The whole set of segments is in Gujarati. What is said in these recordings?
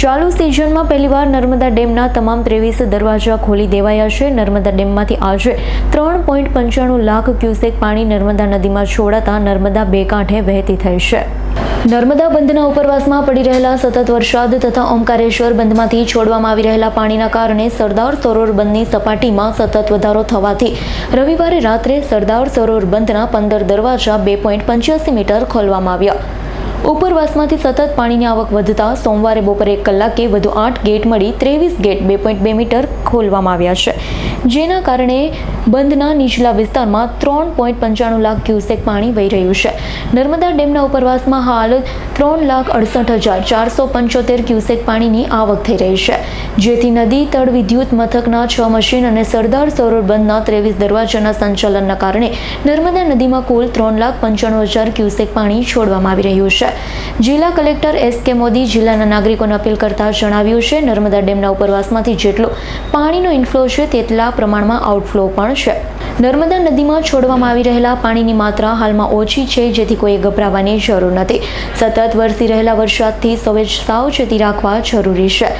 ચાલુ સિઝનમાં પહેલીવાર નર્મદા ડેમના તમામ ત્રેવીસ દરવાજા ખોલી દેવાયા છે. નર્મદા ડેમમાંથી આજે ત્રણ પોઈન્ટ પંચાણું લાખ ક્યુસેક પાણી નર્મદા નદીમાં છોડાતા નર્મદા બે કાંઠે વહેતી થઈ છે. નર્મદા બંધના ઉપરવાસમાં પડી રહેલા સતત વરસાદ તથા ઓમકારેશ્વર બંધમાંથી છોડવામાં આવી રહેલા પાણીના કારણે સરદાર સરોવર બંધની સપાટીમાં સતત વધારો થવાથી રવિવારે રાત્રે સરદાર સરોવર બંધના પંદર દરવાજા બે પોઈન્ટ પંચ્યાસી મીટર ખોલવામાં આવ્યા. ઉપરવાસમાંથી સતત પાણીની આવક વધતા સોમવારે બપોરે એક કલાકે વધુ આઠ ગેટ મળી ત્રેવીસ ગેટ બે પોઈન્ટ બે મીટર ખોલવામાં આવ્યા છે. જેના કારણે બંધના નીચલા વિસ્તારમાં ત્રણ પોઈન્ટ પંચાણું લાખ ક્યુસેક પાણી વહી રહ્યું છે. નર્મદા ડેમના ઉપરવાસમાં હાલ ત્રણ લાખ અડસઠ હજાર ચારસો પંચોતેર ક્યુસેક પાણીની આવક થઈ રહી છે. જેથી નદી, તળ, વિદ્યુત મથકના છ મશીન અને સરદાર સરોવર બંધના ત્રેવીસ દરવાજાના સંચાલનના કારણે નર્મદા નદીમાં કુલ ત્રણ લાખ પંચાણું હજાર ક્યુસેક પાણી છોડવામાં આવી રહ્યું છે. જિલ્લા કલેક્ટર એસ કે મોદી જિલ્લાના નાગરિકોને અપીલ કરતા જણાવ્યું છે, નર્મદા ડેમના ઉપરવાસમાંથી જેટલો પાણીનો ઇન્ફ્લો છે, તેટલા પ્રમાણમાં આઉટફ્લો પણ છે. નર્મદા નદીમાં છોડવામાં આવી રહેલા પાણીની માત્રા હાલમાં ઓછી છે, જેથી કોઈ ગભરાવાની જરૂર નથી. સતત વરસી રહેલા વરસાદથી સૌએ સાવચેતી રાખવા જરૂરી છે.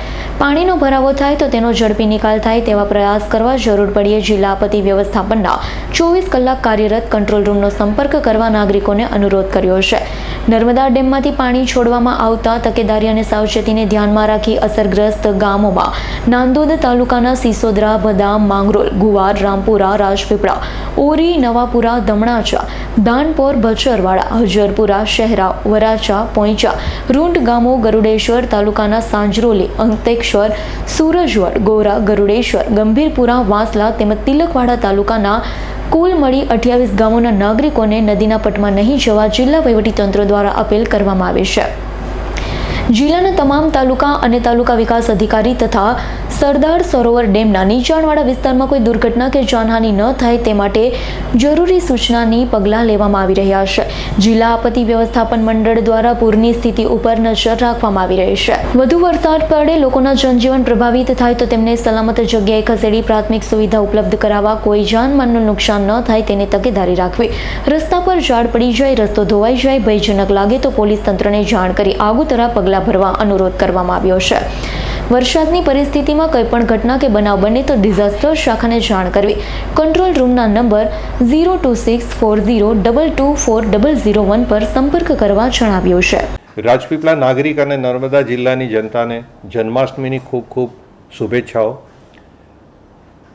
પાણીનો ભરાવો થાય તો તેનો ઝડપી નિકાલ થાય તેવા પ્રયાસ કરવા જરૂર પડીએ જિલ્લા આપત્તિ વ્યવસ્થાપનના ચોવીસ કલાક કાર્યરત કંટ્રોલ રૂમનો સંપર્ક કરવા નાગરિકોને અનુરોધ કર્યો છે. નર્મદા ડેમમાંથી પાણી છોડવામાં આવતા તકેદારી અને સાવચેતીને ધ્યાનમાં રાખી અસરગ્રસ્ત ગામોમાં નાંદોદ તાલુકાના સિસોદરા, બદામ, માંગરોલ, ગુવાર, રામપુરા, રાજપીપળા, ઓરી, નવાપુરા, દમણાચા ધાનપોર બચરવાડા, હજરપુરા, શહેરા વરાચા પોઈચા, રૂંટ ગામો, ગરુડેશ્વર તાલુકાના સાંજરોલી, અંતેશ્વર, સુરજવડ, ગોરા, ગરુડેશ્વર, ગંભીરપુરા, વાંસલા તેમજ તિલકવાડા તાલુકાના કુલ મળી અઠ્યાવીસ ગામોના નાગરિકોને નદીના પટમાં નહીં જવા જિલ્લા વહીવટીતંત્ર દ્વારા અપીલ કરવામાં આવી છે. જિલ્લાના તમામ તાલુકા અને તાલુકા વિકાસ અધિકારી તથા સરદાર સરોવર ડેમના નીચાણવાળા વિસ્તારમાં કોઈ દુર્ઘટના કે જાનહાનિ ન થાય તે માટે જરૂરી સૂચનાની પગલાં લેવામાં આવી રહ્યા છે. જિલ્લા આપત્તિ વ્યવસ્થાપન મંડળ દ્વારા પૂરની સ્થિતિ ઉપર નજર રાખવામાં આવી રહી છે. વધુ વરસાદ પડે, લોકોના જનજીવન પ્રભાવિત થાય તો તેમને સલામત જગ્યાએ ખસેડી પ્રાથમિક સુવિધા ઉપલબ્ધ કરાવવા કોઈ જાનમાનનું નુકસાન ન થાય તેની તકેદારી રાખવી. રસ્તા પર ઝાડ પડી જાય, રસ્તો ધોવાઈ જાય, ભયજનક લાગે તો પોલીસ તંત્રને જાણ કરી આગોતરા પગલાં ભરવા અનુરોધ કરવામાં આવ્યો છે. વરસાદની પરિસ્થિતિમાં કોઈ પણ ઘટના કે બનાવ બને તો ડિઝાસ્ટર શાખાને જાણ કરવી. કંટ્રોલ રૂમના number zero two six four zero double two four double zero one પર સંપર્ક કરવા જણાવ્યું છે. રાજપીપળા નાગરિક અને નર્મદા જિલ્લાની જનતાને જન્માષ્ટમીની ખૂબ ખૂબ શુભેચ્છાઓ.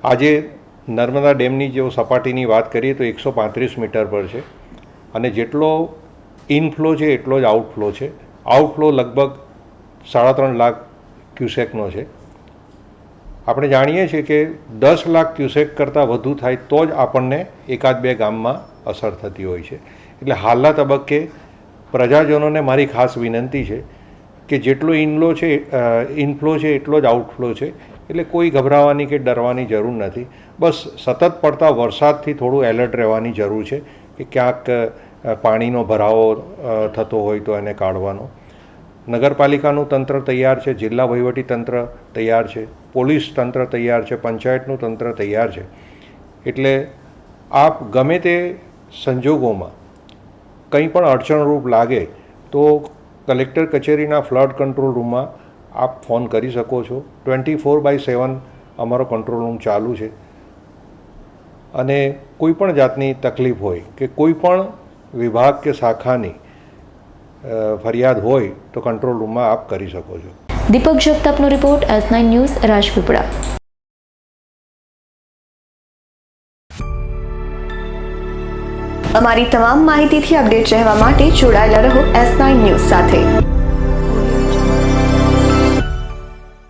આજે નર્મદા ડેમની જો સપાટીની વાત કરીએ તો એકસો પાંત્રીસ મીટર પર છે અને જેટલો ઇનફ્લો છે, એટલો જ આઉટફ્લો છે. આઉટફ્લો લગભગ સાડા ત્રણ લાખ ક્યુસેકનો છે. આપણે જાણીએ છીએ કે દસ લાખ ક્યુસેક કરતાં વધુ થાય તો જ આપણને એકાદ બે ગામમાં અસર થતી હોય છે. એટલે હાલના તબક્કે પ્રજાજનોને મારી ખાસ વિનંતી છે કે જેટલો ઇનફ્લો છે ઇનફ્લો છે એટલો જ આઉટફ્લો છે. એટલે કોઈ ગભરાવાની કે ડરવાની જરૂર નથી. બસ સતત પડતા વરસાદથી થોડું એલર્ટ રહેવાની જરૂર છે કે ક્યાંક પાણીનો ભરાવો થતો હોય તો એને કાઢવાનો. નગરપાલિકાનું તંત્ર તૈયાર છે, જિલ્લા વહીવટી તંત્ર તૈયાર છે, પોલીસ તંત્ર તૈયાર છે, પંચાયતનું તંત્ર તૈયાર છે. એટલે આપ ગમે તે સંજોગોમાં કંઈ પણ અડચણરૂપ લાગે તો કલેક્ટર કચેરીના ફ્લડ કંટ્રોલ રૂમમાં આપ ફોન કરી શકો છો. ટ્વેન્ટી ફોર બાય સેવન અમારો કંટ્રોલ રૂમ ચાલુ છે. અને કોઈ પણ જાતની તકલીફ હોય કે કોઈ પણ વિભાગ કે શાખાની ફરિયાદ હોય તો કંટ્રોલ રૂમમાં આપ કરી શકો છો. Deepak જગતાપનો report S nine news Rajpipla. અમારી તમામ માહિતીથી અપડેટ રહેવા માટે જોડાયેલા રહો એસ નાઇન ન્યૂઝ સાથે.